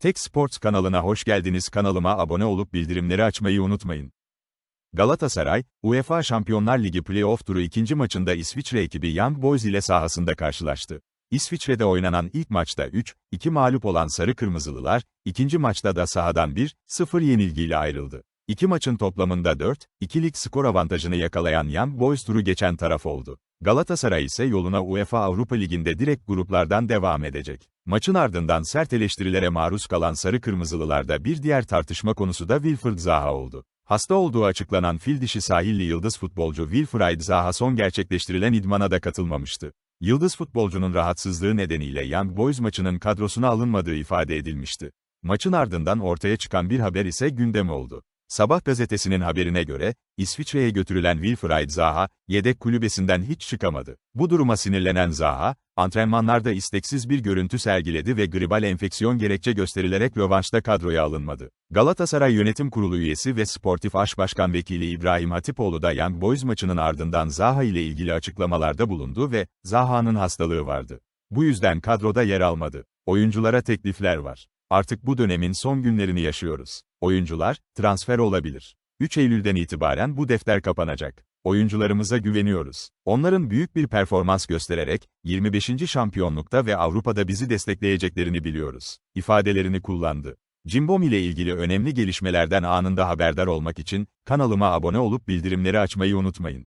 Tek Sports kanalına hoş geldiniz. Kanalıma abone olup bildirimleri açmayı unutmayın. Galatasaray, UEFA Şampiyonlar Ligi playoff turu ikinci maçında İsviçre ekibi Young Boys ile sahasında karşılaştı. İsviçre'de oynanan ilk maçta 3-2 mağlup olan Sarı Kırmızılılar, ikinci maçta da sahadan 1-0 yenilgiyle ayrıldı. İki maçın toplamında 4-2'lik skor avantajını yakalayan Young Boys turu geçen taraf oldu. Galatasaray ise yoluna UEFA Avrupa Ligi'nde direkt gruplardan devam edecek. Maçın ardından sert eleştirilere maruz kalan Sarı Kırmızılılarda bir diğer tartışma konusu da Wilfried Zaha oldu. Hasta olduğu açıklanan fil dişi sahilli yıldız futbolcu Wilfried Zaha son gerçekleştirilen idmana da katılmamıştı. Yıldız futbolcunun rahatsızlığı nedeniyle Young Boys maçının kadrosuna alınmadığı ifade edilmişti. Maçın ardından ortaya çıkan bir haber ise gündem oldu. Sabah gazetesinin haberine göre, İsviçre'ye götürülen Wilfried Zaha, yedek kulübesinden hiç çıkamadı. Bu duruma sinirlenen Zaha, antrenmanlarda isteksiz bir görüntü sergiledi ve gribal enfeksiyon gerekçe gösterilerek rövanşta kadroya alınmadı. Galatasaray Yönetim Kurulu üyesi ve Sportif Aş Başkan Vekili İbrahim Hatipoğlu da Young Boys maçının ardından Zaha ile ilgili açıklamalarda bulundu ve, Zaha'nın hastalığı vardı. Bu yüzden kadroda yer almadı. Oyunculara teklifler var. Artık bu dönemin son günlerini yaşıyoruz. Oyuncular, transfer olabilir. 3 Eylül'den itibaren bu defter kapanacak. Oyuncularımıza güveniyoruz. Onların büyük bir performans göstererek, 25. şampiyonlukta ve Avrupa'da bizi destekleyeceklerini biliyoruz. ifadelerini kullandı. Cimbom ile ilgili önemli gelişmelerden anında haberdar olmak için, kanalıma abone olup bildirimleri açmayı unutmayın.